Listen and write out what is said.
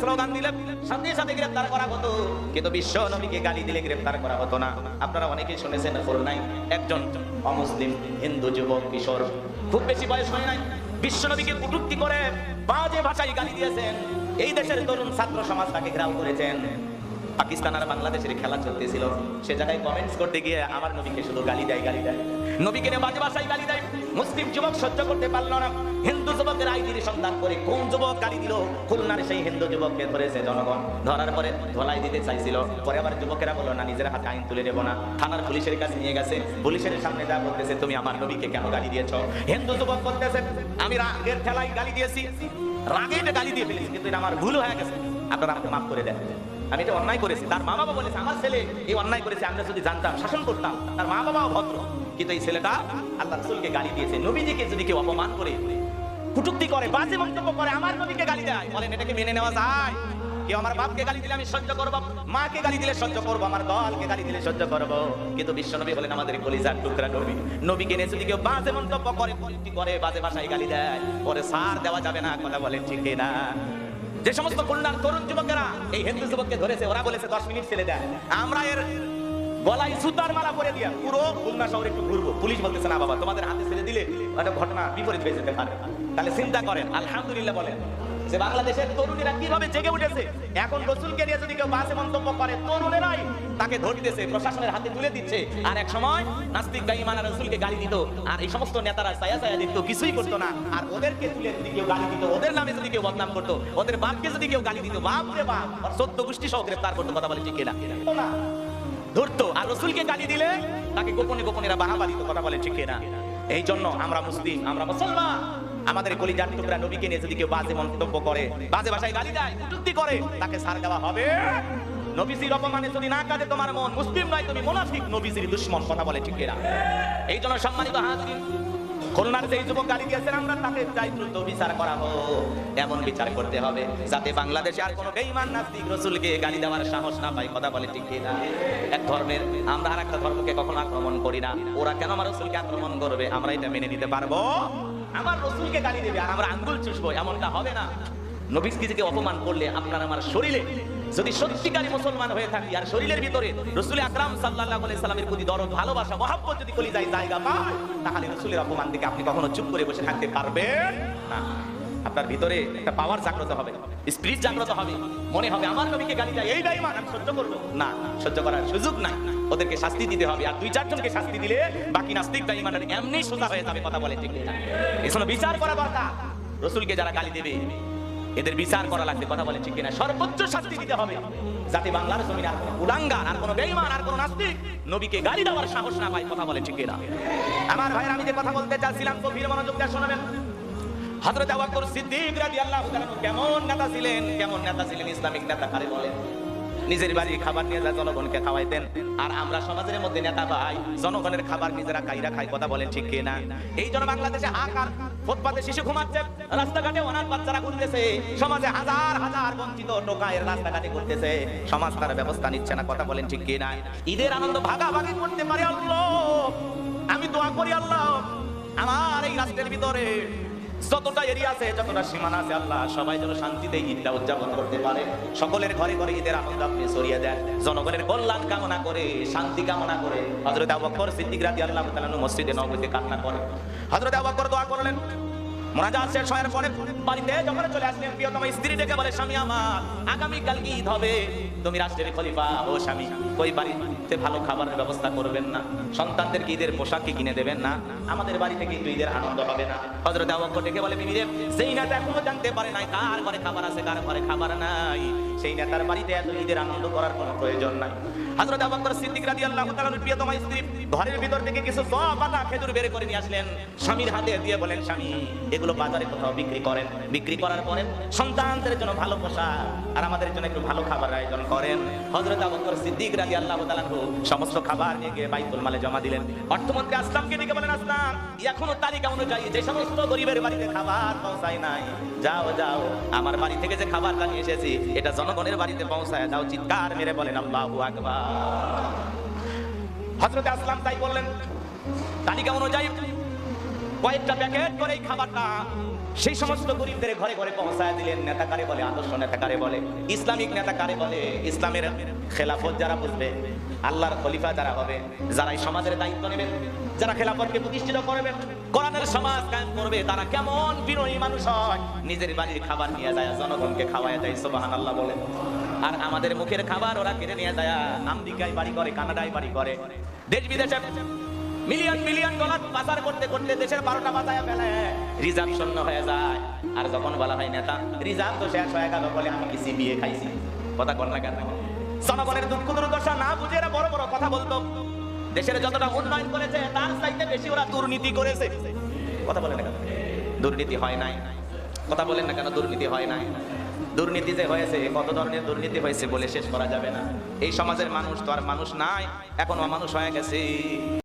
Slogan দিলে সাথে সাথে গ্রেফতার করা হতো। কিন্তু বিশ্ব নবীকে গালি দিলে গ্রেফতার করা হতো না। আপনারা অনেকেই শুনেছেন নাই। একজন অমুসলিম হিন্দু যুবক, কিশোর, খুব বেশি বয়স হয় নাই। বিশ্ব নবীকে কুটুক্তি করে বাজে ভাষায় গালি দিয়েছেন। এই দেশের তরুণ ছাত্র সমাজ তাকে ঘেরাও করেছেন। পাকিস্তান আর বাংলাদেশের খেলা চলতেছিল। সে জায়গায় কমেন্টস করতে গিয়ে আমার নবীকে শুধু গালি দেয় গালি দেয়। নবীকে বাজে ভাষায় গালি দেয়। মুসলিম যুবক সহ্য করতে পারল না। হিন্দু যুবকের আইডির সন্ধান করে কোন যুবক গালি দিল? খুলনার সেই হিন্দু যুবককে ধরেছে জনগণ। ধরার পরে ধলাই দিতে চাইছিল। পরে আবার যুবকেরা বলল, না, নিজের হাতে আইন তুলে নেব না। থানার পুলিশের কাছে নিয়ে গেছে। পুলিশের সামনে যা বলতেছে, তুমি আমার নবীকে কেন গালি দিয়েছ? হিন্দু যুবক বলতেছে, আমি রাগের ঠেলায় গালি দিয়েছি। রাগে গালি দিয়ে ফেলেছি, কিন্তু এটা আমার ভুল হয়ে গেছে। আপনারা আমাকে মাফ করে দেন। আমি এটা অন্যায় করেছি। তার মা বাবা বলেছে, আমার ছেলে এই অন্যায় করেছে, আমরা যদি জানতাম, শাসন করতাম, তার মা বাবাও ভদ্র। কিন্তু এই ছেলেটা আল্লাহ রসুলকে গালি দিয়েছে। নবীজিকে যদি কেউ অপমান করে, কুটুক্তি করে, বাজে মন্তব্য করে, আমার নবীকে গালি দেয়, বলেন এটাকে মেনে নেওয়া যায়। কেউ আমার বাপকে গালি দিলে আমি সহ্য করব, মাকে গালি দিলে সহ্য করব, আমার দলকে গালি দিলে সহ্য করব। কিন্তু আমাদের কলিজার টুকরা নবী। নবীকে নিয়ে যদি কেউ বাজে মন্তব্য করে, কুটুক্তি করে, বাজে ভাষায় গালি দেয়, পরে সার দেওয়া যাবে না, কথা বলেন ঠিক না যে সমস্ত খুলনার তরুণ যুবকেরা, এই হিন্দু যুবককে ধরেছে, ওরা বলেছে দশ মিনিট ছেড়ে দেয়। আমরা এর গলায় সুতার মালা পরে দিয়া পুরো খুলনা শহরে একটু ঘুরবো। পুলিশ বলতেছে, না বাবা, তোমাদের হাতে ছেড়ে দিলে একটা ঘটনা বিপরীত হয়ে যেতে পারে। তাহলে চিন্তা করেন, আলহামদুলিল্লাহ বলেন, যে বাংলাদেশের তরুণীরা কীভাবে জেগে উঠেছে? এখন রসুলকে নিয়ে যদি কেউ বাসে মন্তব্য করে তরুণেরাই তাকে ধরতেছে প্রশাসনের হাতে তুলে দিচ্ছে। আর এক সময় নাস্তিক বা ইমান রসুলকে গালি দিত, আর এই সমস্ত নেতারা ছায়া ছায়া দিত কিছুই করতো না। আর ওদেরকে তুলে যদি কেউ গালি দিত, ওদের নামে যদি কেউ বদনাম করতো, ওদের বাপকে যদি কেউ গালি দিত বাপ রে বাপ, আর সত্য গোষ্ঠী সহ গ্রেফতার করতো, কথা বলে ঠিক না ধরতো। আর রসুলকে গালি দিলে তাকে গোপনে গোপনে বাহাবা দিত, কথা বলে ঠিক না এই জন্য আমরা মুসলিম, আমরা মুসলমান। আমাদের কলিজার টুকরা নবীকে নিয়ে যদি কেউ বাজে মন্তব্য করে, বাজে ভাষায় গালি দেয় চুক্তি করে, তাকে সার দেওয়া হবে। নবীজির অপমানে যদি না কাঁদে তোমার মন, মুসলিম নয় তুমি মোনাফিক নবীজির দুশ্মন, কথা বলে ঠিক না এই জন্য সম্মানিত হাজির খুলনার যে যুবক গালি দিয়েছেন, আমরা তাকে চাই দ্রুত বিচার করা হোক। এমন বিচার করতে হবে, যাতে বাংলাদেশে আর কোনো বেঈমান, নাস্তিক, রসুলকে গালি দেওয়ার সাহস না পায়, কথা বলে ঠিক না এক ধর্মের, আমরা আর একটা ধর্মকে কখনো আক্রমণ করি না। ওরা কেন আমার রসুলকে আক্রমণ করবে? আমরা এটা মেনে নিতে পারব? আমার রসুলকে গালি দেবে, আর আমরা আঙ্গুল চুষবো, এমনটা হবে না। নবীজকে অপমান করলে আপনার আমার শরীরে যদি সত্যিকারী মুসলমান হয়ে থাকি, আর শরীরের ভিতরে রসুল আকরাম আলাইহি সাল্লামের প্রতি দরদ, ভালোবাসা, মহব্বত যদি কলিজায় জায়গা পায়, তাহলে রসুলের অপমান থেকে আপনি কখনো চুপ করে বসে থাকতে পারবেন না। আপনার ভিতরে একটা পাওয়ার জাগ্রত হবে স্পিরিট জাগ্রত হবে, মনে হবে আমার নবীকে গালি দেয়, এই বেঈমান, আমি সহ্য করব। না, সহ্য করার সুযোগ নাই। ওদেরকে শাস্তি দিতে হবে, আর দুই চারজনকে শাস্তি দিলে বাকি নাস্তিক বেঈমানের এমনি সোজা হয়ে যাবে, কথা বলে ঠিক না বিচার করা দরকার। রসুলকে যারা গালি দেবে এদের বিচার করা লাগবে, কথা বলে ঠিক কিনা? সর্বোচ্চ শাস্তি দিতে হবে। যাতে বাংলার জমিনে আর কোনো উলাঙ্গান আর কোনো বেঈমান, আর কোনো নাস্তিক নবীকে গালি দেওয়ার সাহস না পায়, কথা বলে ঠিক কিনা? আমার ভাইয়ের আমি যে কথা বলতে চাচ্ছিলাম গভীর মনোযোগ দিয়ে শোনাবেন। সিদ্দিক কেমন নেতা ছিলেন? কেমন নেতা ছিলেন? ইসলামিক নেতা কারে বলেন? নিজের বাড়ির খাবার নিয়ে যা জনগণকে খাওয়াইতেন। আর আমরা সমাজের মধ্যে নেতা ভাই, জনগণের খাবার নিজেরা কাইরা খাই কথা বলেন ঠিক কিনা? এই জন্য বাংলাদেশে আকার ফুটপাতে শিশু ঘুমাচ্ছে, রাস্তাঘাটে অনাথ বাচ্চারা ঘুরতেছে। সমাজে হাজার হাজার বঞ্চিত টোকায়ের রাস্তাঘাটে ঘুরতেছে। সমাজ তার ব্যবস্থা নিচ্ছে না, কথা বলেন ঠিক কিনা? ঈদের আনন্দ ভাগাভাগি করতে পারে আল্লাহ। আমি দোয়া করি আল্লাহ, আমার এই রাষ্ট্রের ভিতরে যতটা এরিয়া আছে, যতটা সীমানা আছে, আল্লাহ সবাই যেন শান্তিতে ঈদটা উদযাপন করতে পারে। সকলের ঘরে ঘরে ঈদের আনন্দ আপনি ছড়িয়ে দেন। জনগণের কল্যাণ কামনা করে, শান্তি কামনা করে হজরত আবাকর বকর সিদ্দিক রাদিয়াল্লাহু আল্লাহ মসজিদে নবীতে কান্না করে হজরত আবাকর দোয়া করলেন বাড়িতে বাড়িতে সন্তানদেরকে ঈদের পোশাক কিনে দেবেন না? আমাদের বাড়ি থেকে কিন্তু ঈদের আনন্দ হবে না। হযরত আবু ডেকে বলে বিবিরে সেই নেতা এখনও জানতে পারে নাই, কার ঘরে খাবার আছে, কার ঘরে খাবার নাই, সেই নেতার বাড়িতে এত ঈদের আনন্দ করার কোনো প্রয়োজন নাই। হযরত আবু বকর সিদ্দিক রাদিয়াল্লাহু তাআলার প্রিয়তম স্ত্রী ঘরের ভিতর থেকে কিছু পাতা খেজুর বের করে নিয়ে আসলেন। স্বামীর হাতে দিয়ে বলেন, স্বামী, এগুলো বাজারে কোথাও বিক্রি করেন। বিক্রি করার পরে সন্তানদের জন্য ভালো পোশাক আর আমাদের জন্য একটু ভালো খাবার আয়োজন করেন। হজরত আবু বকর সিদ্দিক রাদিয়াল্লাহু তাআলা সমস্ত খাবার নিয়ে গিয়ে বাইতুল মালে জমা দিলেন। অর্থমন্ত্রী আসলামকে ডেকে বলেন, আসলাম, এখনও তালিকা অনুযায়ী যে সমস্ত গরিবের বাড়িতে খাবার পৌঁছায় নাই, যাও যাও, আমার বাড়ি থেকে যে খাবারটা নিয়ে এসেছি, এটা জনগণের বাড়িতে পৌঁছায় যাও। চিৎকার মেরে বলেন, আল্লাহু আকবার। হযরত আসলাম, তাই বললেন তালিকা অনুযায়ী কয়েকটা প্যাকেট করে এই খাবারটা। সেই সমস্ত গরিবদের ঘরে ঘরে পৌঁছায় দিলেন। নেতা কারে বলে? আদর্শ নেতা কারে বলে? ইসলামিক নেতা কারে বলে? ইসলামের খেলাফত যারা বুঝবে, আল্লাহর খলিফা যারা হবে যারা এই সমাজের দায়িত্ব নেবেন, যারা খেলাফতকে প্রতিষ্ঠিত করবে কোরআনের সমাজ কায়েম করবে, তারা কেমন বিনয়ী মানুষ হয়? নিজের বাড়ির খাবার নিয়ে যায়, জনগণকে খাওয়ায় যায় সুবাহান আল্লাহ বলে। আর আমাদের মুখের খাবার ওরা কিনে নিয়ে যায়। আমেরিকায় বাড়ি করে, কানাডায় বাড়ি করে। দেশ বিদেশে মিলিয়ন মিলিয়ন ডলার পাচার করতে করতে দেশের বারোটা বাজায় ফেলে। রিজার্ভ শূন্য হয়ে যায়। আর যখন বলা হয় নেতা, রিজার্ভ তো শেষ হয়ে গেল বলে আমি কি বিয়ে খাইছি? কথা কর না কেন? জনগণের দুঃখ দুর্দশা না বুঝে এরা বড় বড় কথা বলতো। দেশের যতটা উন্নয়ন করেছে, তার চাইতে বেশি ওরা দুর্নীতি করেছে। কথা বলে না কেন? দুর্নীতি হয় নাই। কথা বলেন না কেন? দুর্নীতি হয় নাই। দুর্নীতি যে হয়েছে কত ধরনের দুর্নীতি হয়েছে বলে শেষ করা যাবে না। এই সমাজের মানুষ তো আর মানুষ নাই, এখন অমানুষ হয়ে গেছে।